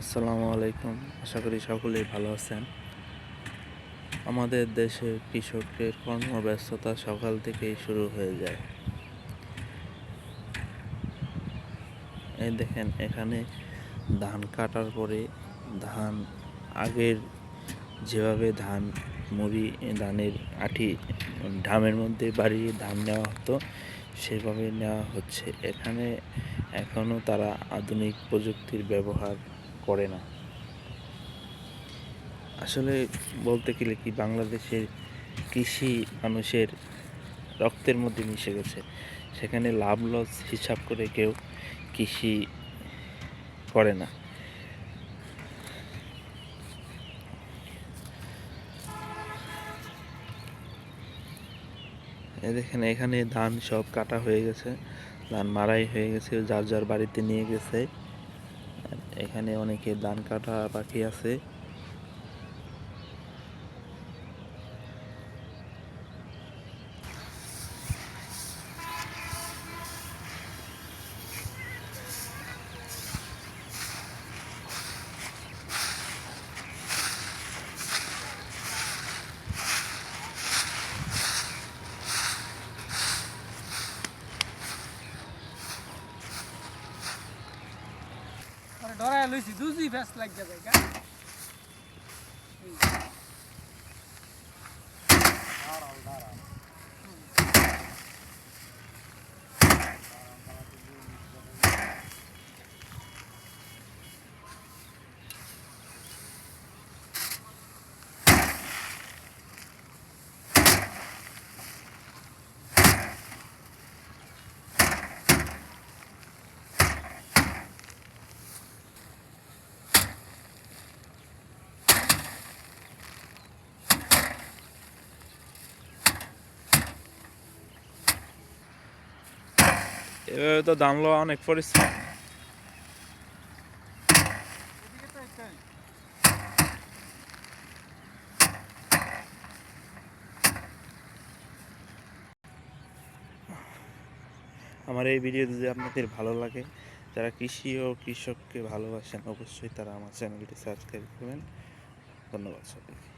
আসসালামু আলাইকুম। আশা করি সকলেই ভালো আছেন। আমাদের দেশে কৃষকের কর্মব্যস্ততা সকাল থেকেই শুরু হয়ে যায়। এই দেখেন, এখানে ধান কাটার পরে ধান, আগের যেভাবে ধান, মুড়ি, ধানের আঠি ঢামের মধ্যে বাড়িয়ে ধান নেওয়া হতো, সেভাবে নেওয়া হচ্ছে। এখানে এখনও তারা আধুনিক প্রযুক্তির ব্যবহার করে না। আসলে বলতে গেলে কি, বাংলাদেশের কৃষি মানুষের রক্তের মধ্যে মিশে গেছে। সেখানে লাভ লস হিসাব করে কেউ কৃষি করে না। দেখেন, এখানে ধান সব কাটা হয়ে গেছে। ধান মারাই হয়ে গেছে, যার যার বাড়িতে নিয়ে গেছে। এখানে অনেকে ধান কাটা বাকি আছে। আরে ডরায় লইছি দুজি ফেস লাগ যাবে গা। এভাবে তো ধান লওয়া অনেক পরিশ্রম। আমার এই ভিডিও যদি আপনাদের ভালো লাগে, যারা কৃষি ও কৃষককে ভালোবাসেন, অবশ্যই তারা আমার চ্যানেলটি সাবস্ক্রাইব করবেন। ধন্যবাদ সবাইকে।